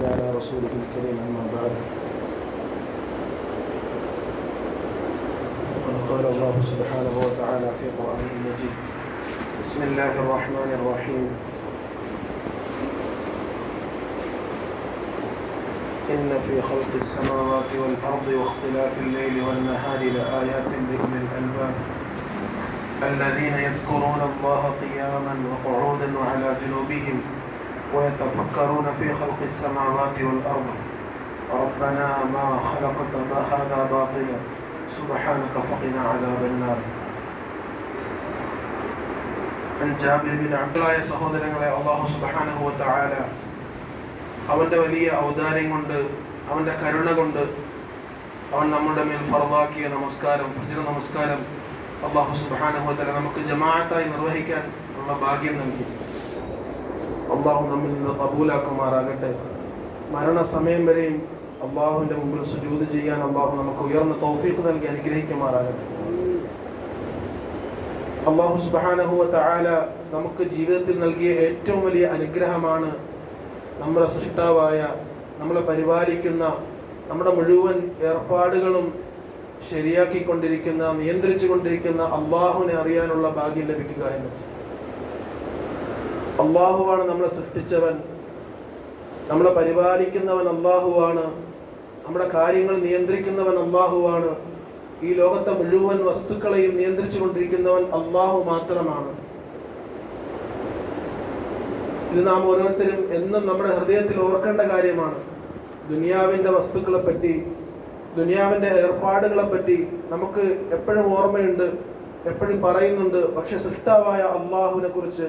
ونصلي على رسوله الكريم أما بعد. وقد قال الله سبحانه وتعالى في قرآن المجيد بسم الله الرحمن الرحيم. إن في خلق السماوات والأرض واختلاف الليل والنهار لآيات لأولي الألباب. الذين يذكرون الله قياما وقعودا وعلى جنوبهم ويتفكرون في خلق السماوات والأرض ربنا ما خلقت هذا باطلا سبحانك فقنا عذاب النار عن جابر بن عبد الله സഹോദരങ്ങളെ അള്ളാഹു സുബ്ഹാനഹു വതആല അവന്റെ വലിയ ഔദാര്യം കൊണ്ട് അവന്റെ കരുണ കൊണ്ട് അവൻ നമ്മുടെ മേൽ ഫറവാക്കിയ നമസ്കാരം ഫജ്ർ നമസ്കാരം അള്ളാഹു സുബ്ഹാനഹു വതആല നമുക്ക് ജമാഅത്തായി നിർവഹിക്കാൻ ഉള്ള ഭാഗ്യം നൽകി അള്ളാഹു നമ്മിൽ നിന്ന് കബൂലാക്കുമാറാകട്ടെ. മരണസമയം വരെയും അള്ളാഹുവിന്റെ മുമ്പിൽ സുജൂത് ചെയ്യാൻ അള്ളാഹു നമുക്ക് ഉയർന്ന തൗഫീഖ് നൽകി അനുഗ്രഹിക്കുമാറാകട്ടെ. അള്ളാഹു സുബ്ഹാനഹു ആല നമുക്ക് ജീവിതത്തിൽ നൽകിയ ഏറ്റവും വലിയ അനുഗ്രഹമാണ് നമ്മുടെ സൃഷ്ടാവായ നമ്മളെ പരിപാലിക്കുന്ന നമ്മുടെ മുഴുവൻ ഏർപ്പാടുകളും ശരിയാക്കിക്കൊണ്ടിരിക്കുന്ന നിയന്ത്രിച്ചു കൊണ്ടിരിക്കുന്ന അള്ളാഹുവിനെ അറിയാനുള്ള ഭാഗ്യം ലഭിക്കുക എന്ന്. അള്ളാഹുവാണ് നമ്മളെ സൃഷ്ടിച്ചവൻ. നമ്മളെ പരിപാലിക്കുന്നവൻ അള്ളാഹുവാണ്. നമ്മുടെ കാര്യങ്ങൾ നിയന്ത്രിക്കുന്നവൻ അള്ളാഹുവാണ്. ഈ ലോകത്തെ മുഴുവൻ വസ്തുക്കളെയും നിയന്ത്രിച്ചു കൊണ്ടിരിക്കുന്നവൻ അള്ളാഹു മാത്രമാണ്. ഇത് നാം ഓരോരുത്തരും എന്നും നമ്മുടെ ഹൃദയത്തിൽ ഓർക്കേണ്ട കാര്യമാണ്. ദുനിയാവിന്റെ വസ്തുക്കളെ പറ്റി ദുനിയാവിന്റെ ഏർപ്പാടുകളെ പറ്റി നമുക്ക് എപ്പോഴും ഓർമ്മയുണ്ട് എപ്പോഴും പറയുന്നുണ്ട്. പക്ഷെ സൃഷ്ടാവായ അള്ളാഹുവിനെ കുറിച്ച്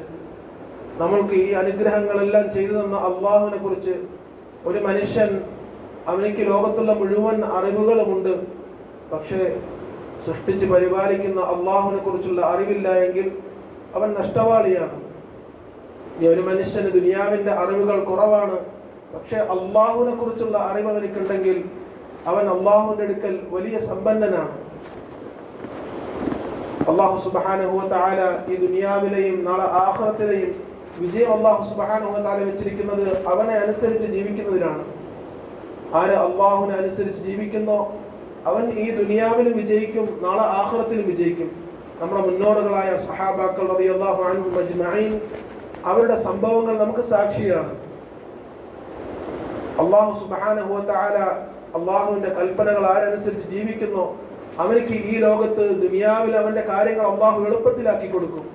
നമ്മൾക്ക് ഈ അനുഗ്രഹങ്ങളെല്ലാം ചെയ്തു തന്ന അള്ളാഹുവിനെ കുറിച്ച് ഒരു മനുഷ്യൻ അവനിക്ക് ലോകത്തുള്ള മുഴുവൻ അറിവുകളുമുണ്ട്. പക്ഷേ സൃഷ്ടിച്ച് പരിപാലിക്കുന്ന അള്ളാഹുവിനെ കുറിച്ചുള്ള അറിവില്ല എങ്കിൽ അവൻ നഷ്ടവാളിയാണ്. ഈ ഒരു മനുഷ്യന് ദുനിയാവിന്റെ അറിവുകൾ കുറവാണ്. പക്ഷേ അള്ളാഹുവിനെ കുറിച്ചുള്ള അറിവ് അവനിക്കുണ്ടെങ്കിൽ അവൻ അള്ളാഹുവിന്റെ അടുക്കൽ വലിയ സമ്പന്നനാണ്. അള്ളാഹു സുബാനുഭവത്താല ഈ ദുനിയാവിലെയും നാളെ ആഹ്റത്തിലെയും വിജയം അള്ളാഹു സുബാന വെച്ചിരിക്കുന്നത് അവനെ അനുസരിച്ച് ജീവിക്കുന്നതിനാണ് ആര് അള്ളാഹുവിനെ അനുസരിച്ച് ജീവിക്കുന്നോ അവൻ ഈ ദുനിയാവിലും വിജയിക്കും നാളെ ആഹ്റത്തിലും വിജയിക്കും. നമ്മുടെ മുന്നോടുകളായ സഹാബാക്കൾ അവരുടെ സംഭവങ്ങൾ നമുക്ക് സാക്ഷിയാണ് അള്ളാഹു സുബാന അള്ളാഹുവിന്റെ കൽപ്പനകൾ ആരനുസരിച്ച് ജീവിക്കുന്നോ അവനിക്ക് ഈ ലോകത്ത് ദുനിയാവിൽ അവന്റെ കാര്യങ്ങൾ അള്ളാഹു എളുപ്പത്തിലാക്കി കൊടുക്കും.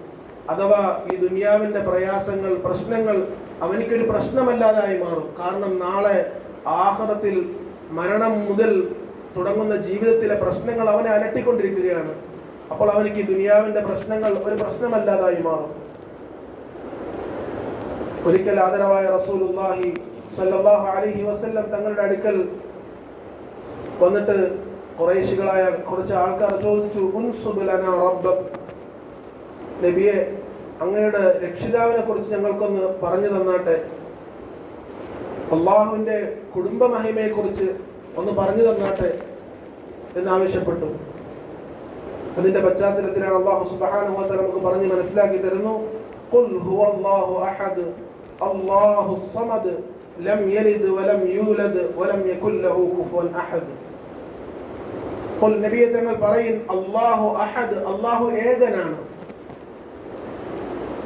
അഥവാ ഈ ദുനിയാവിന്റെ പ്രയാസങ്ങൾ പ്രശ്നങ്ങൾ അവനിക്കൊരു പ്രശ്നമല്ലാതായി മാറും. കാരണം നാളെ ആഹ്റത്തിൽ മരണം മുതൽ തുടങ്ങുന്ന ജീവിതത്തിലെ പ്രശ്നങ്ങൾ അവനെ അലട്ടിക്കൊണ്ടിരിക്കുകയാണ്. അപ്പോൾ അവനിക്ക് ഈ ദുനിയാവിന്റെ പ്രശ്നങ്ങൾ ഒരു പ്രശ്നമല്ലാതായി മാറും. ഒരിക്കൽ ആദരവായ റസൂലുള്ളാഹി സല്ലാഹു അലൈഹി വസല്ലം തങ്ങളുടെ അടുക്കൽ വന്നിട്ട് കുറേശികളായ കുറച്ച് ആൾക്കാർ ചോദിച്ചു റബ്ബക്. നബിയെ അങ്ങയുടെ രക്ഷിതാവിനെ കുറിച്ച് ഞങ്ങൾക്കൊന്ന് പറഞ്ഞു തന്നാട്ടെ. അള്ളാഹുവിന്റെ കുടുംബ മഹിമയെ കുറിച്ച് ഒന്ന് പറഞ്ഞു തന്നാട്ടെ എന്നാവശ്യപ്പെട്ടു. അതിന്റെ പശ്ചാത്തലത്തിലാണ് അള്ളാഹു തആല നമുക്ക് പറഞ്ഞ് മനസ്സിലാക്കി തരുന്നു. നബിയെ തങ്ങൾ അഹദ് ഏകനാണ്.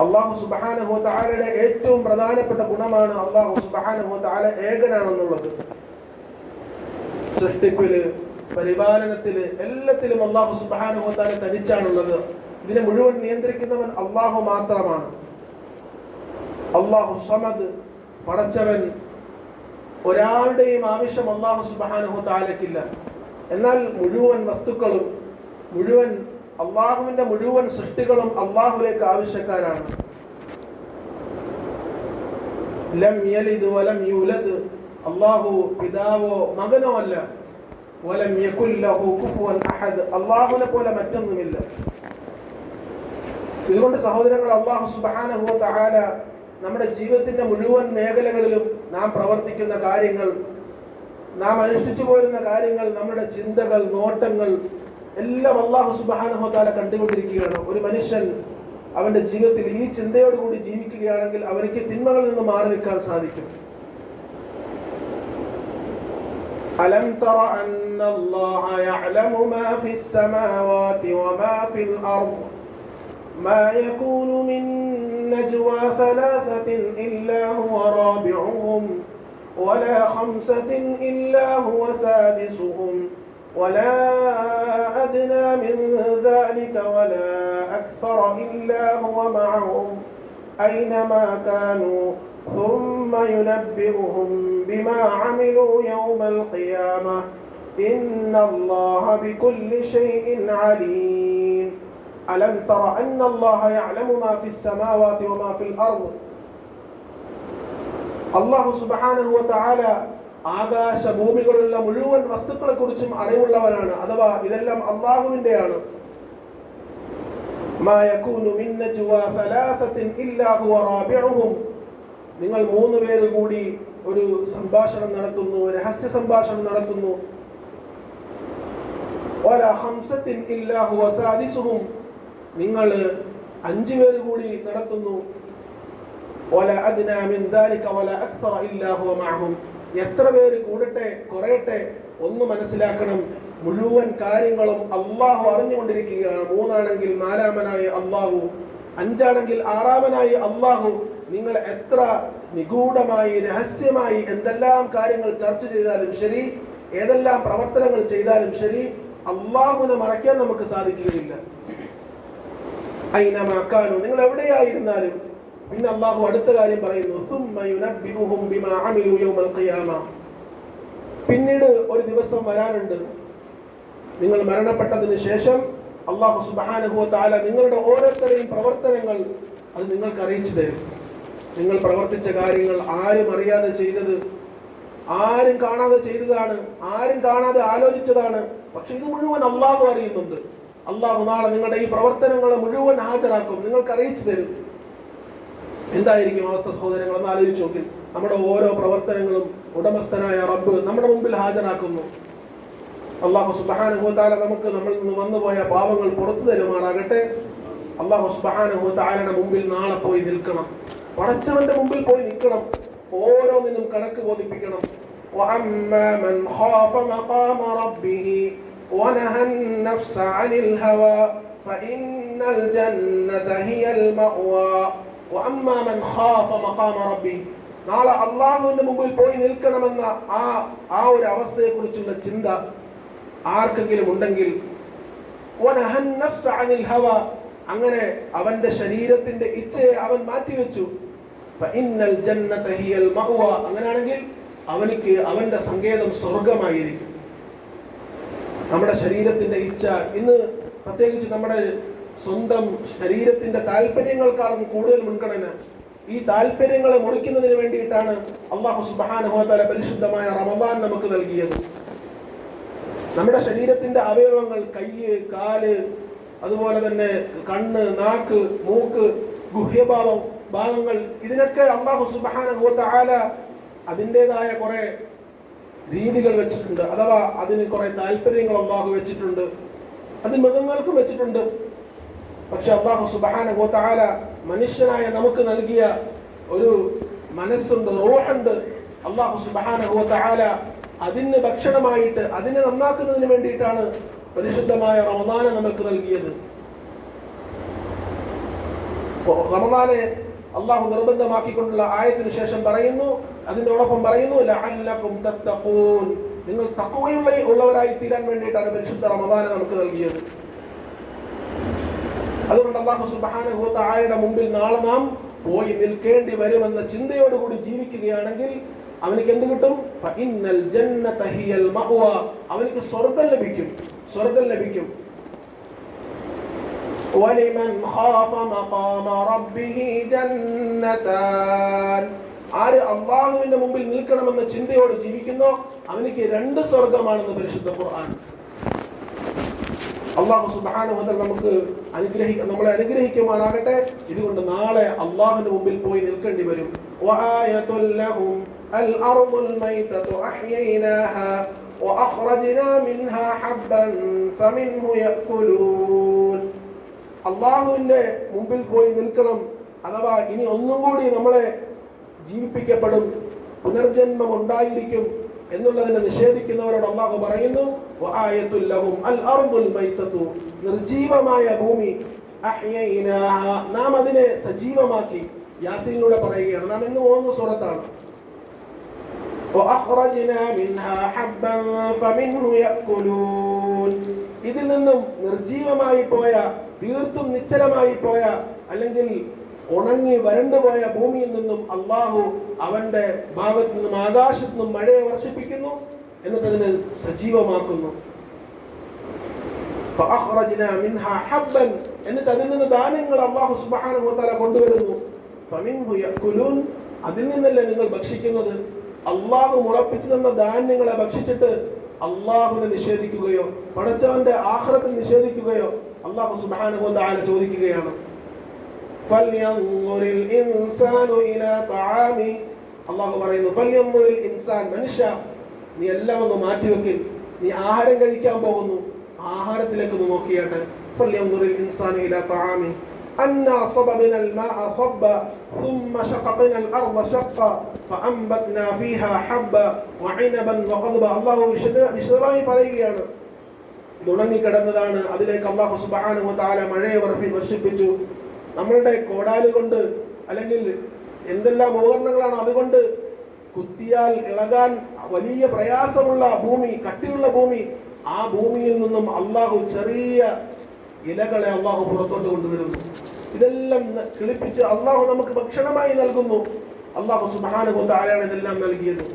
അള്ളാഹു തആലയുടെ ഏറ്റവും പ്രധാനപ്പെട്ട ഗുണമാണ് അള്ളാഹു തആല ഏകനാണെന്നുള്ളത്. സൃഷ്ടിപ്പിൽ പരിപാലനത്തിൽ എല്ലാത്തിലും അള്ളാഹു തആല തനിച്ചാണുള്ളത്. ഇതിനെ മുഴുവൻ നിയന്ത്രിക്കുന്നവൻ അള്ളാഹു മാത്രമാണ്. അള്ളാഹു സമദ് പടച്ചവൻ ഒരാളുടെയും ആവശ്യം അള്ളാഹു താലക്കില്ല എന്നാൽ മുഴുവൻ വസ്തുക്കളും മുഴുവൻ അള്ളാഹുവിന്റെ മുഴുവൻ സൃഷ്ടികളും അള്ളാഹുലേക്ക് ആവശ്യക്കാരാണ്. ലം വലം യൂലദ്. അള്ളാഹു പിതാവോ മകനോ അല്ല വലം യകുല്ലഹു അഹദ്. പോലെ മറ്റൊന്നുമില്ല. ഇതുകൊണ്ട് സഹോദരങ്ങൾ അള്ളാഹു തആല നമ്മുടെ ജീവിതത്തിന്റെ മുഴുവൻ മേഖലകളിലും നാം പ്രവർത്തിക്കുന്ന കാര്യങ്ങൾ നാം അനുഷ്ഠിച്ചു പോരുന്ന കാര്യങ്ങൾ നമ്മുടെ ചിന്തകൾ നോട്ടങ്ങൾ എല്ലാം അള്ളാഹു സുബ്ഹാനഹു വ തആല കണ്ടുകൊണ്ടിരിക്കുകയാണ് ഒരു മനുഷ്യൻ അവന്റെ ജീവിതത്തിൽ ഈ ചിന്തയോടുകൂടി ജീവിക്കുകയാണെങ്കിൽ അവനിക്ക് തിന്മകളിൽ നിന്ന് മാറി നിൽക്കാൻ സാധിക്കും ألم تر أن الله يعلم ما في السماوات وما في الأرض ما يكون من نجوى ثلاثة إلا هو رابعهم ولا خمسة إلا هو سادسهم ولا أدنى من ذلك ولا أكثر إلا هو معهم أينما كانوا ثم ينبئهم بما عملوا يوم القيامة. إن الله بكل شيء عليم. ألم تر أن الله يعلم ما في السماوات وما في الأرض؟ الله سبحانه وتعالى ആകാശ ഭൂമികളുള്ള മുഴുവൻ വസ്തുക്കളെ കുറിച്ചും അറിവുള്ളവനാണ് അഥവാ ഇതെല്ലാം അള്ളാഹുവിന്റെയാണ് നിങ്ങൾ മൂന്ന് പേര് കൂടി ഒരു സംഭാഷണം നടത്തുന്നു രഹസ്യ സംഭാഷണം നടത്തുന്നു. നിങ്ങൾ അഞ്ചു പേര് കൂടി നടത്തുന്നു. എത്ര പേര് കൂടട്ടെ കുറയട്ടെ ഒന്ന് മനസ്സിലാക്കണം. മുഴുവൻ കാര്യങ്ങളും അള്ളാഹു അറിഞ്ഞുകൊണ്ടിരിക്കുകയാണ്. മൂന്നാണെങ്കിൽ നാലാമനായി അള്ളാഹു അഞ്ചാണെങ്കിൽ ആറാമനായി അള്ളാഹു നിങ്ങൾ എത്ര നിഗൂഢമായി രഹസ്യമായി എന്തെല്ലാം കാര്യങ്ങൾ ചർച്ച ചെയ്താലും ശരി ഏതെല്ലാം പ്രവർത്തനങ്ങൾ ചെയ്താലും ശരി അള്ളാഹുവിനെ മറയ്ക്കാൻ നമുക്ക് സാധിക്കുകയില്ല. അയിനമാക്കാനോ നിങ്ങൾ എവിടെയായിരുന്നാലും പിന്നെ അള്ളാഹു അടുത്ത കാര്യം പറയുന്നു. പിന്നീട് ഒരു ദിവസം വരാനുണ്ട്. നിങ്ങൾ മരണപ്പെട്ടതിന് ശേഷം അള്ളാഹു തആല നിങ്ങളുടെ ഓരോരുത്തരെയും പ്രവർത്തനങ്ങൾ അത് നിങ്ങൾക്ക് അറിയിച്ചു തരും. നിങ്ങൾ പ്രവർത്തിച്ച കാര്യങ്ങൾ ആരും അറിയാതെ ചെയ്തത് ആരും കാണാതെ ചെയ്തതാണ് ആരും കാണാതെ ആലോചിച്ചതാണ്. പക്ഷെ ഇത് മുഴുവൻ അള്ളാഹു അറിയുന്നുണ്ട്. അള്ളാഹു നാളെ നിങ്ങളുടെ ഈ പ്രവർത്തനങ്ങളെ മുഴുവൻ ഹാജരാക്കും നിങ്ങൾക്ക് അറിയിച്ചു തരും. എന്തായിരിക്കും അവസ്ഥ സഹോദരങ്ങൾ എന്ന് ആലോചിച്ച് നോക്കി നമ്മുടെ ഓരോ പ്രവർത്തനങ്ങളും ഉടമസ്ഥനായ റബ്ബ് നമ്മുടെ മുമ്പിൽ ഹാജരാക്കുന്നു അള്ളാഹു സുബാനുഭൂത്താല നമുക്ക് നമ്മളിൽ നിന്ന് വന്നുപോയ പാപങ്ങൾ പുറത്തു തരുമാറാകട്ടെ അള്ളാഹു സുബാനുഭൂത്താലയുടെ മുമ്പിൽ നാളെ പോയി നിൽക്കണം പടച്ചവന്റെ മുമ്പിൽ പോയി നിൽക്കണം ഓരോന്നിനും കണക്ക് ബോധിപ്പിക്കണം وأما من خاف مقام ربه ونهى النفس عن الهوى فإن الجنة هي المأوى നാളെ അള്ളാഹുവിന്റെ മുമ്പിൽ പോയി നിൽക്കണമെന്ന ആ ആ ഒരു അവസ്ഥയെക്കുറിച്ചുള്ള ചിന്ത ആർക്കെങ്കിലും ഉണ്ടെങ്കിൽ അങ്ങനെ അവന്റെ ശരീരത്തിന്റെ ഇച്ഛയെ അവൻ മാറ്റിവെച്ചു. അങ്ങനെയാണെങ്കിൽ അവനിക്ക് അവന്റെ സങ്കേതം സ്വർഗമായിരിക്കും നമ്മുടെ ശരീരത്തിന്റെ ഇച്ഛ ഇന്ന് പ്രത്യേകിച്ച് നമ്മുടെ സ്വന്തം ശരീരത്തിന്റെ താല്പര്യങ്ങൾക്കാണ് കൂടുതൽ മുൻഗണന. ഈ താല്പര്യങ്ങളെ മുറിക്കുന്നതിന് വേണ്ടിയിട്ടാണ് അള്ളാഹു സുബാനുഹോത്തല പരിശുദ്ധമായ റമദാൻ നമുക്ക് നൽകിയത്. നമ്മുടെ ശരീരത്തിന്റെ അവയവങ്ങൾ കയ്യ് കാൽ അതുപോലെ തന്നെ കണ്ണ് നാക്ക് മൂക്ക് ഗുഹ്യഭാവം ഭാഗങ്ങൾ ഇതിനൊക്കെ അള്ളാഹു സുബാനുഹോത്താല അതിന്റെതായ കുറെ രീതികൾ വെച്ചിട്ടുണ്ട്. അഥവാ അതിന് കുറെ താല്പര്യങ്ങൾ അള്ളാഹു വെച്ചിട്ടുണ്ട്. അത് മൃഗങ്ങൾക്കും വെച്ചിട്ടുണ്ട്. പക്ഷെ അള്ളാഹു സുബാന ഗോത്താല മനുഷ്യനായ നമുക്ക് നൽകിയ ഒരു മനസ്സുണ്ട് റോഹുണ്ട്. അള്ളാഹു സുബാന ഗോത്താല അതിന് ഭക്ഷണമായിട്ട് അതിനെ നന്നാക്കുന്നതിന് വേണ്ടിയിട്ടാണ് പരിശുദ്ധമായ റമദാനെ നമുക്ക് നൽകിയത്. റമദാനെ അള്ളാഹു നിർബന്ധമാക്കിക്കൊണ്ടുള്ള ആയത്തിന് ശേഷം പറയുന്നു അതിനോടൊപ്പം പറയുന്നു നിങ്ങൾ തക്കവയുള്ള ഉള്ളവരായി തീരാൻ വേണ്ടിയിട്ടാണ് പരിശുദ്ധ റമദാനെ നമുക്ക് നൽകിയത്. അതുകൊണ്ട് അള്ളാഹു സുബ്ഹാനഹു തആലയുടെ മുമ്പിൽ നാളെ നാം പോയി നിൽക്കേണ്ടി വരുമെന്ന ചിന്തയോടുകൂടി ജീവിക്കുകയാണെങ്കിൽ അവനിക്ക് എന്ത് കിട്ടും ഫഇന്നൽ ജന്നത ഹിയൽ മഅ്വ അവനിക്ക് സ്വർഗ്ഗം ലഭിക്കും സ്വർഗ്ഗം ലഭിക്കും ولمن خاف مقام ربه جنتان ആര് അള്ളാഹുവിന്റെ മുമ്പിൽ നിൽക്കണമെന്ന ചിന്തയോട് ജീവിക്കുന്നോ അവനിക്ക് രണ്ട് സ്വർഗമാണെന്ന് പരിശുദ്ധ ഖുർആൻ അള്ളാഹു സുബ്ഹാനഹു വതആല നമുക്ക് അനുഗ്രഹിക്ക നമ്മളെ അനുഗ്രഹിക്കുമാറാകട്ടെ ഇതുകൊണ്ട് നാളെ അള്ളാഹുവിന്റെ മുമ്പിൽ പോയി നിൽക്കേണ്ടി വരും വആയത്തുൽ ലഹും അൽ അർദുൽ മൈതതു അഹ്യൈനാഹാ وأخرجنا منها حبا فمنه يأكلون അള്ളാഹുവിന്റെ മുമ്പിൽ പോയി നിൽക്കണം അഥവാ ഇനി ഒന്നും കൂടി നമ്മളെ ജീവിപ്പിക്കപ്പെടും പുനർജന്മം ഉണ്ടായിരിക്കും എന്നുള്ളതിനെ നിഷേധിക്കുന്നവരോട് അള്ളാഹു പറയുന്നു നിർജീവമായ ഭൂമി നാം അതിനെ സജീവമാക്കി. യാസീനിലൂടെ പറയുകയാണ്. നാം എന്ന് പോകുന്ന സുഹൃത്താണ് ഇതിൽ നിന്നും നിർജീവമായി പോയ തീർത്തും നിശ്ചലമായി പോയ അല്ലെങ്കിൽ ഉണങ്ങി വരണ്ടുപോയ ഭൂമിയിൽ നിന്നും അള്ളാഹു അവന്റെ ഭാഗത്തു നിന്നും ആകാശത്തു നിന്നും മഴയെ വർഷിപ്പിക്കുന്നു. എന്നിട്ട് അതിനെ സജീവമാക്കുന്നു എന്നിട്ട് അതിൽ നിന്ന് ദാനങ്ങൾ അള്ളാഹു സുബാനുഹോത്താല കൊണ്ടുവരുന്നു. അതിൽ നിന്നല്ലേ നിങ്ങൾ ഭക്ഷിക്കുന്നത്? അള്ളാഹു ഉറപ്പിച്ചു തന്ന ധാന്യങ്ങളെ ഭക്ഷിച്ചിട്ട് അള്ളാഹുവിനെ നിഷേധിക്കുകയോ പടച്ചവന്റെ ആഹ്റത്തിൽ നിഷേധിക്കുകയോ അള്ളാഹു സുബാനുഹോത്താല ചോദിക്കുകയാണ്. അള്ളാഹു പറയുന്നു മനുഷ്യ നീ എല്ലാം ഒന്ന് മാറ്റിവെക്ക്. നീ ആഹാരം കഴിക്കാൻ പോകുന്നു. ആഹാരത്തിലേക്ക് ഒന്ന് നോക്കിയാട്ടെ. أنا صببنا الماء صبا ثم شققنا الأرض شقا فأنبتنا فيها حبا وعنبا وقضبا الله വിശദമായി പറയുകയാണ്. കിടന്നതാണ് അതിലേക്ക് അള്ളാഹു സുബാനു താല മഴയെ വർഷിപ്പിച്ചു. നമ്മളുടെ കോടാലുകൊണ്ട് അല്ലെങ്കിൽ എന്തെല്ലാം ഉപകരണങ്ങളാണ് അതുകൊണ്ട് കുത്തിയാൽ ഇളകാൻ വലിയ പ്രയാസമുള്ള ഭൂമി കട്ടിയുള്ള ഭൂമി ആ ഭൂമിയിൽ നിന്നും അള്ളാഹു ചെറിയ ഇലകളെ അള്ളാഹു പുറത്തോട്ട് കൊണ്ടുവരുന്നു ഇതെല്ലാം ന- കിളിപ്പിച്ച് അള്ളാഹു നമുക്ക് ഭക്ഷണമായി നൽകുന്നു അള്ളാഹു സുബ്ഹാനഹു വതആലയാണ് ഇതെല്ലാം നൽകിയത്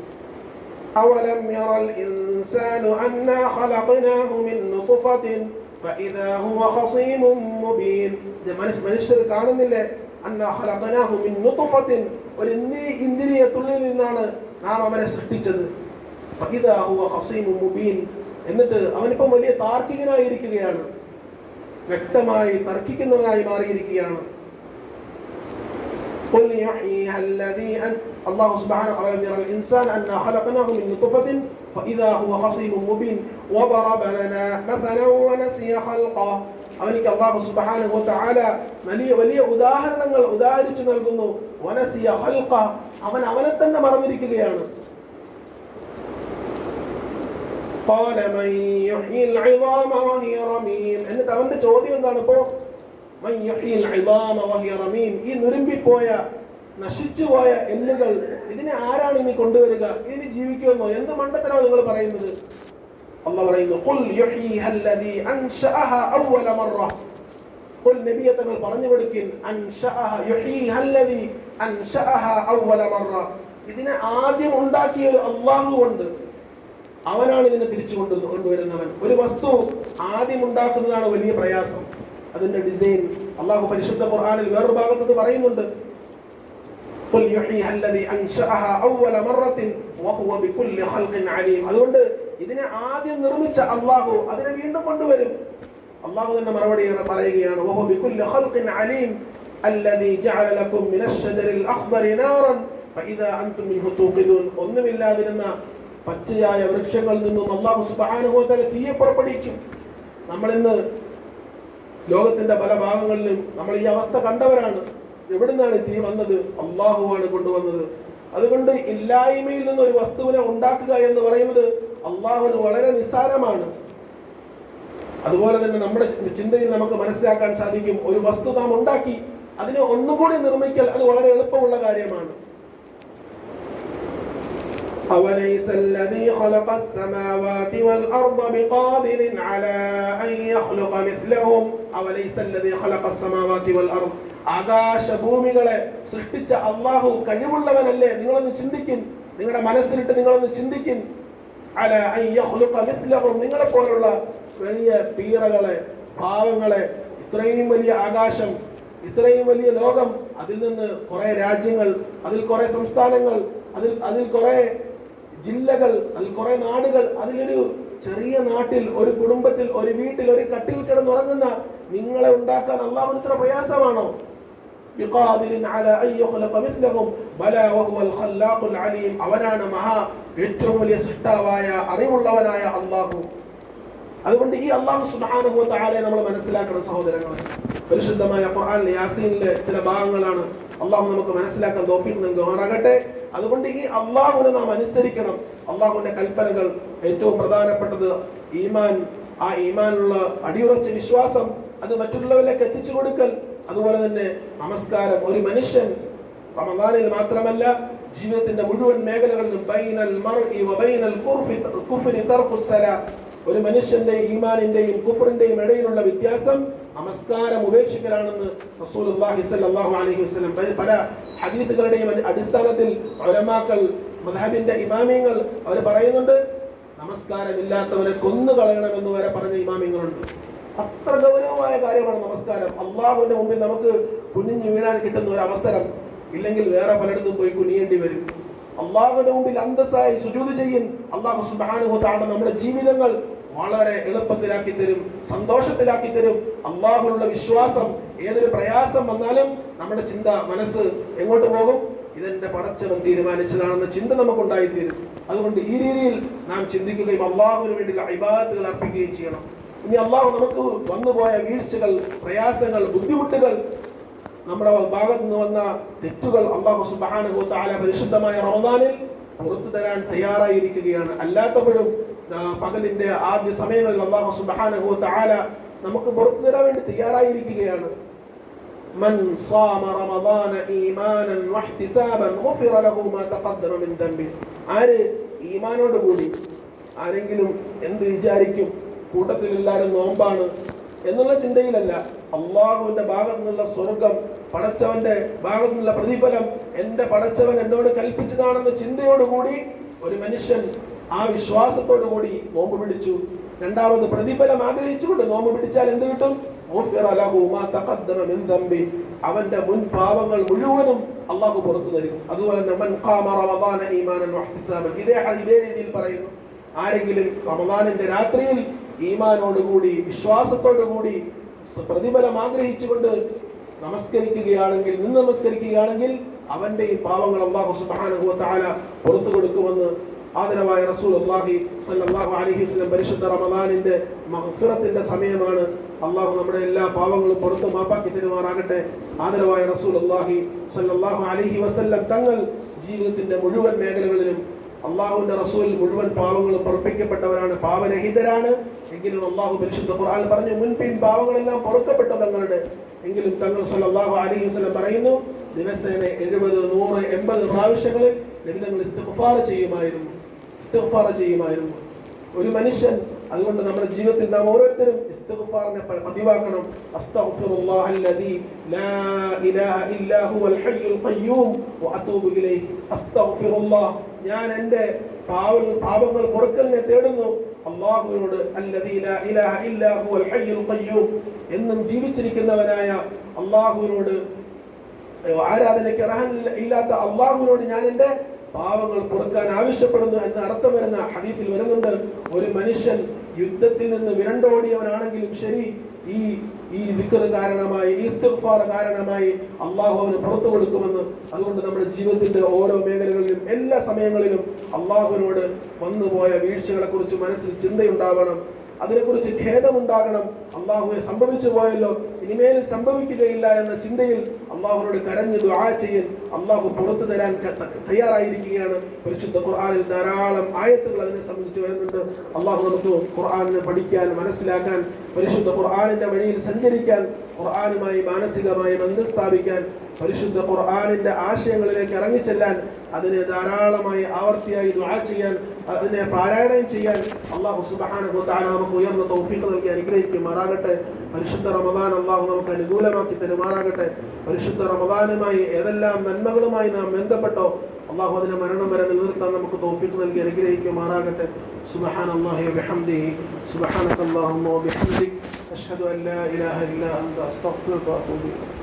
أولم ير الإنسان أنا خلقناه من نطفة فإذا هو خصيم مبين ഇത് മനുഷ്യ- മനുഷ്യർ കാണുന്നില്ലേ അന്നാ ഖലഖനാഹു മിൻ നുത്ഫത്തിൻ ഒരു ഇന്ദ്രിയ ഇന്ദ്രിയ തുള്ളിൽ നിന്നാണ് നാം അവനെ സൃഷ്ടിച്ചത് ഫഇദാ ഹുവ ഖസീമും മുബീൻ എന്നിട്ട് അവനിപ്പം വലിയ താർക്കികനായിരിക്കുകയാണ് വ്യക്തമായി തർക്കിക്കുന്നവനായി മാറിയിരിക്കുകയാണ് قل يحييها الذي أن الله سبحانه أولم يرى الإنسان أنا خلقناه من نطفة فإذا هو خصيم مبين وضرب لنا مثلا ونسي خلقه അവനിക്ക് അള്ളാഹു സുബ്ഹാനഹു വതആല വലിയ വലിയ ഉദാഹരണങ്ങൾ ഉദാഹരിച്ചു നൽകുന്നു വനസിയ ഖൽഖ അവൻ അവനെ തന്നെ മറന്നിരിക്കുകയാണ്. എന്നിട്ട് അവന്റെ ചോദ്യം എന്താണ് ഇപ്പോ? ഈ നുരുമ്പിപ്പോയ നശിച്ചുപോയ എല്ലുകൾ ഇതിനെ ആരാണ് ഇനി കൊണ്ടുവരിക? ഇനി ജീവിക്കുമെന്നോ? എന്ത് മണ്ടത്തരാണ് നിങ്ങൾ പറയുന്നത്? അല്ല പറയുന്നു പറഞ്ഞു കൊടുക്കിൻ ഇതിനെ ആദ്യം ഉണ്ടാക്കിയ ഒരു അള്ളാഹു കൊണ്ട് അവനാണ് ഇതിനെ തിരിച്ചു കൊണ്ടു കൊണ്ടുവരുന്നവൻ. ഒരു വസ്തു ആദ്യം ഉണ്ടാക്കുന്നതാണ് വലിയ പ്രയാസം. അതിന്റെ ഡിസൈൻ അള്ളാഹു പരിശുദ്ധ ഖുർആാനിൽ വേറൊരു ഭാഗത്ത് പറയുന്നുണ്ട്. അതുകൊണ്ട് ഇതിനെ ആദ്യം നിർമ്മിച്ച അള്ളാഹു അതിനെ വീണ്ടും കൊണ്ടുവരും. അള്ളാഹു തന്നെ മറുപടി പറയുകയാണ് وهو بكل خلق عليم الذي جعل لكم من الشجر الأخضر نارا فإذا أنتم منه توقدون ഒന്നുമില്ലാതിരുന്ന പച്ചയായ വൃക്ഷങ്ങളിൽ നിന്നും അള്ളാഹു സുബ്ഹാനഹു വ തആല തീയെ പുറപ്പെടുവിക്കും നമ്മൾ ഇന്ന് ലോകത്തിന്റെ പല ഭാഗങ്ങളിലും നമ്മൾ ഈ അവസ്ഥ കണ്ടവരാണ് എവിടുന്നാണ് തീ വന്നത് അള്ളാഹുവാണ് കൊണ്ടുവന്നത് അതുകൊണ്ട് ഇല്ലായ്മയിൽ നിന്ന് ഒരു വസ്തുവിനെ ഉണ്ടാക്കുക എന്ന് പറയുന്നത് അള്ളാഹുവിന് വളരെ നിസ്സാരമാണ് അതുപോലെ തന്നെ നമ്മുടെ ചിന്തയിൽ നമുക്ക് മനസ്സിലാക്കാൻ സാധിക്കും ഒരു വസ്തു നാം ഉണ്ടാക്കി അതിനെ ഒന്നുകൂടി നിർമ്മിക്കൽ അത് വളരെ എളുപ്പമുള്ള കാര്യമാണ് أوليس الذي خلق السماوات والأرض بقادر على أن يخلق مثلهم أوليس الذي خلق السماوات والأرض ആകാശഭൂമികളെ സൃഷ്ടിച്ച അള്ളാഹു കഴിവുള്ളവനല്ലേ നിങ്ങളൊന്ന് ചിന്തിക്കിൻ നിങ്ങളുടെ മനസ്സിലിട്ട് നിങ്ങളൊന്ന് ചിന്തിക്കിൻ അല അൻ യഖ്ലുഖ മിത്ലഹും നിങ്ങളെ പോലുള്ള വലിയ പീറകളെ പാവങ്ങളെ ഇത്രയും വലിയ ആകാശം ഇത്രയും വലിയ ലോകം അതിൽ നിന്ന് കുറേ രാജ്യങ്ങൾ അതിൽ കുറേ സംസ്ഥാനങ്ങൾ അതിൽ അതിൽ കുറേ ജില്ലകൾ അതിൽ കുറേ നാടുകൾ അതിലൊരു ചെറിയ നാട്ടിൽ ഒരു കുടുംബത്തിൽ ഒരു വീട്ടിൽ ഒരു കട്ടിൽ കിടന്നുറങ്ങുന്ന നിങ്ങളെ ഉണ്ടാക്കാൻ അള്ളാഹുന് ഇത്ര പ്രയാസമാണോ? അവനാണ് മഹാ ഏറ്റവും വലിയ സൃഷ്ടാവായ അറിവുള്ളവനായ അള്ളാഹു അതുകൊണ്ട് ഈ അള്ളാഹു സുബ്ഹാനഹു വതആലയെ നമ്മൾ മനസ്സിലാക്കണം സഹോദരങ്ങളെ. പരിശുദ്ധമായ ഖുർആൻ യാസീനിലെ ചില ഭാഗങ്ങളാണ് അള്ളാഹു നമുക്ക് മനസ്സിലാക്കാൻ തോഫീക്ക് നൽകുമാറാകട്ടെ. അതുകൊണ്ട് ഈ അള്ളാഹുവിനെ നാം അനുസരിക്കണം. അള്ളാഹുവിന്റെ കൽപ്പനകൾ ഏറ്റവും പ്രധാനപ്പെട്ടത് ഈമാൻ ആ ഈമാനുള്ള അടിയുറച്ച വിശ്വാസം അത് മറ്റുള്ളവരിലേക്ക് എത്തിച്ചു കൊടുക്കൽ അതുപോലെ തന്നെ നമസ്കാരം. ഒരു മനുഷ്യൻ റമദാനിൽ മാത്രമല്ല ജീവിതത്തിന്റെ മുഴുവൻ മേഖലകളിലും ഒരു മനുഷ്യന്റെ ഈമാനിന്റെയും കുഫറിന്റെയും ഇടയിലുള്ള വ്യത്യാസം നമസ്കാരം ഉപേക്ഷിക്കലാണെന്ന് റസൂലുള്ളാഹി അലൈഹി വസല്ലം പല- ഹദീസുകളുടെയും അടിസ്ഥാനത്തിൽ ഉലമാക്കൾ മദ്ഹബിന്റെ ഇമാമിയങ്ങൾ അവർ പറയുന്നുണ്ട് നമസ്കാരമില്ലാത്തവരെ കൊന്നു കളയണമെന്ന് വരെ പറഞ്ഞ ഇമാമിയങ്ങളുണ്ട് അത്ര ഗൗരവമായ കാര്യമാണ് നമസ്കാരം. അള്ളാഹുവിന്റെ മുമ്പിൽ നമുക്ക് കുഞ്ഞിഞ്ഞു വീഴാൻ കിട്ടുന്ന ഒരു അവസരം ഇല്ലെങ്കിൽ വേറെ പലയിടത്തും പോയി കുനിയേണ്ടി വരും. അള്ളാഹുവിന്റെ മുമ്പിൽ അന്തസ്സായി സുജൂത് ചെയ്യും. അള്ളാഹു സുബാനുഹു നമ്മുടെ ജീവിതങ്ങൾ വളരെ എളുപ്പത്തിലാക്കി തരും സന്തോഷത്തിലാക്കി തരും. അള്ളാഹുലുള്ള വിശ്വാസം ഏതൊരു പ്രയാസം വന്നാലും നമ്മുടെ ചിന്ത മനസ്സ് എങ്ങോട്ട് പോകും? ഇതെന്റെ പടച്ചവൻ തീരുമാനിച്ചതാണെന്ന ചിന്ത നമുക്കുണ്ടായിത്തീരും. അതുകൊണ്ട് ഈ രീതിയിൽ നാം ചിന്തിക്കുകയും അള്ളാഹുവിന് വേണ്ടി അഭിഭാഗത്തുകൾ അർപ്പിക്കുകയും ചെയ്യണം. ഇനി അള്ളാഹു നമുക്ക് വന്നുപോയ വീഴ്ചകൾ പ്രയാസങ്ങൾ ബുദ്ധിമുട്ടുകൾ നമ്മുടെ ഭാഗത്ത് നിന്ന് വന്ന തെറ്റുകൾ അള്ളാഹു സുബാന പരിശുദ്ധമായ റമദാനിൽ പുറത്തു തരാൻ തയ്യാറായിരിക്കുകയാണ്. അല്ലാത്തപ്പോഴും പകലിന്റെ ആദ്യ സമയങ്ങളിൽ അള്ളാഹു സുബ്ഹാനഹു തആല നമുക്ക് പുറത്തു തരാൻ വേണ്ടി തയ്യാറായിരിക്കുകയാണ് من صام رمضان ഈമാനൻ واحتسابا غفر له ما تقدم من ذنبه ആര് ഈമാനോട് കൂടി ആരെങ്കിലും എന്ത് വിചാരിക്കും കൂട്ടത്തിൽ എല്ലാവരും നോമ്പാണ് എന്നുള്ള ചിന്തയിലല്ല അള്ളാഹുവിന്റെ ഭാഗത്തു നിന്നുള്ള സ്വർഗം പടച്ചവന്റെ ഭാഗത്തു നിന്നുള്ള പ്രതിഫലം എന്റെ പടച്ചവൻ എന്നോട് കൽപ്പിച്ചതാണെന്ന ചിന്തയോടുകൂടി ഒരു മനുഷ്യൻ ആ വിശ്വാസത്തോടു കൂടി നോമ്പ് പിടിച്ചു. രണ്ടാമത് പ്രതിഫലം ആഗ്രഹിച്ചുകൊണ്ട് നോമ്പ് പിടിച്ചാൽ എന്ത് കിട്ടും. അവന്റെ മുൻ പാപങ്ങൾ മുഴുവനും അള്ളാഹു പുറത്തു തരും. അതുപോലെ തന്നെ ഇതേ ഇതേ രീതിയിൽ പറയുന്നു. ആരെങ്കിലും റമദാനിന്റെ രാത്രിയിൽ ഈമാനോടുകൂടി സ- പ്രതിഫലം ആഗ്രഹിച്ചുകൊണ്ട് നമസ്കരിക്കുകയാണെങ്കിൽ നിന്ന് നമസ്കരിക്കുകയാണെങ്കിൽ അവന്റെ ഈ പാവങ്ങൾ അള്ളാഹു സുബ്ഹാനഹു വതആല പുറത്തു കൊടുക്കുമെന്ന് ആദരവായ റസൂൽ അള്ളാഹി സല്ലാഹു അലഹി വസ്ലം പരിശുദ്ധ റമദാനിന്റെ മഹഫിറത്തിന്റെ സമയമാണ്. അള്ളാഹു നമ്മുടെ എല്ലാ പാവങ്ങളും പുറത്തു മാപ്പാക്കി തരുമാറാകട്ടെ. ആദരവായ റസൂൽ അള്ളാഹി സല്ലാഹു അലഹി വസല്ലം തങ്ങൾ ജീവിതത്തിന്റെ മുഴുവൻ മേഖലകളിലും അള്ളാഹുവിന്റെ റസൂൽ മുഴുവൻ പാവങ്ങളും പൊറപ്പിക്കപ്പെട്ടവരാണ് പാവരഹിതരാണ് എങ്കിലും അള്ളാഹു പരിശുദ്ധ ഖുർആൻ പറഞ്ഞു മുൻപിൻ പാവങ്ങളെല്ലാം പൊറുക്കപ്പെട്ട തങ്ങളുടെ. എങ്കിലും തങ്ങൾ സല്ലാഹു അലഹി വസ്ലം പറയുന്നു ദിവസേന എഴുപത് നൂറ് എൺപത് പ്രാവശ്യങ്ങളിൽ നബിതങ്ങൾ ഇസ്തഫാർ ചെയ്യുമായിരുന്നു. ഇസ്തിഗ്ഫാർ ചെയ്യുമായിരുന്നു. ഒരു മനുഷ്യൻ അതുകൊണ്ട് നമ്മുടെ ജീവിതത്തിൽ നാം ഓരോരുത്തരും ഇസ്തിഗ്ഫാറിനെ പതിവാക്കണം. ലാ ഇലാഹ ഹുവൽ ഹയ്യുൽ ഇലൈഹി. അസ്തഗ്ഫിറുല്ലാഹ് ഞാൻ എന്റെ പാപങ്ങൾ പൊറുക്കലിനെ തേടുന്നു. ലാ ഇലാഹ ഹുവൽ ഹയ്യുൽ എന്നും ജീവിച്ചിരിക്കുന്നവനായ അള്ളാഹുവിനോട് ആരാധനയ്ക്ക് അർഹൻ ഇല്ലാത്ത അള്ളാഹുവിനോട് ഞാൻ എന്റെ പാവങ്ങൾ കൊടുക്കാൻ ആവശ്യപ്പെടുന്നു എന്ന് അർത്ഥം വരുന്ന ഹദീസിൽ വരുന്നുണ്ട്. ഒരു മനുഷ്യൻ യുദ്ധത്തിൽ നിന്ന് വിരണ്ടോടിയവനാണെങ്കിലും ശരി ഈ ഈ ദിക്കർ കാരണമായി ഈ ഇസ്തിഗ്ഫാർ കാരണമായി അള്ളാഹു അവന് പുറത്തു കൊടുക്കുമെന്ന്. അതുകൊണ്ട് നമ്മുടെ ജീവിതത്തിന്റെ ഓരോ മേഖലകളിലും എല്ലാ സമയങ്ങളിലും അള്ളാഹുവിനോട് വന്നുപോയ വീഴ്ചകളെ കുറിച്ച് മനസ്സിൽ ചിന്തയുണ്ടാവണം. അതിനെക്കുറിച്ച് ഖേദമുണ്ടാകണം. അള്ളാഹുവെ സംഭവിച്ചു പോയല്ലോ. ഇനിമേൽ സംഭവിക്കുകയില്ല എന്ന ചിന്തയിൽ അള്ളാഹുനോട് കരഞ്ഞ് ദുആ ചെയ്യൽ അള്ളാഹു പുറത്തു തരാൻ തയ്യാറായിരിക്കുകയാണ്. പരിശുദ്ധ ഖുർആാനിൽ ധാരാളം ആയത്തുകൾ അതിനെ സംബന്ധിച്ച് വരുന്നുണ്ട്. അള്ളാഹു നമുക്ക് ഖുർആാനിനെ പഠിക്കാൻ മനസ്സിലാക്കാൻ പരിശുദ്ധ ഖുർആാനിന്റെ വഴിയിൽ സഞ്ചരിക്കാൻ ഖുർആാനുമായി മാനസികമായി ബന്ധം സ്ഥാപിക്കാൻ പരിശുദ്ധ ഖുർആാനിന്റെ ആശയങ്ങളിലേക്ക് ഇറങ്ങിച്ചെല്ലാൻ അതിനെ ധാരാളമായി ആവർത്തിയായി ദുആ ചെയ്യാൻ അതിനെ പാരായണം ചെയ്യാൻ അള്ളാഹു സുബ്ഹാനഹു വതആല നമുക്ക് ഉയർന്ന തൗഫീഖ് നൽകി അനുഗ്രഹിക്കുമാറാകട്ടെ. പരിശുദ്ധ റമദാൻ അള്ളാഹു നമുക്ക് അനുകൂലമാക്കി തരുമാറാകട്ടെ. പരിശുദ്ധ റമദാനുമായി ഏതെല്ലാം നന്മകളുമായി നാം ബന്ധപ്പെട്ടോ അള്ളാഹു അതിനെ മരണം വരെ നിലനിർത്താൻ നമുക്ക് തൗഫീഖ് നൽകി അനുഗ്രഹിക്കുമാറാകട്ടെ. സുബ്ഹാന അല്ലാഹി വബിഹംദിഹി സുബ്ഹാനക അല്ലാഹുമ്മ വബിഹംദിക് അഷ്ഹദു അല്ലാ ഇലാഹ ഇല്ലാ അൻത അസ്തഗ്ഫിറുക വഅതൂബു ഇലൈക്.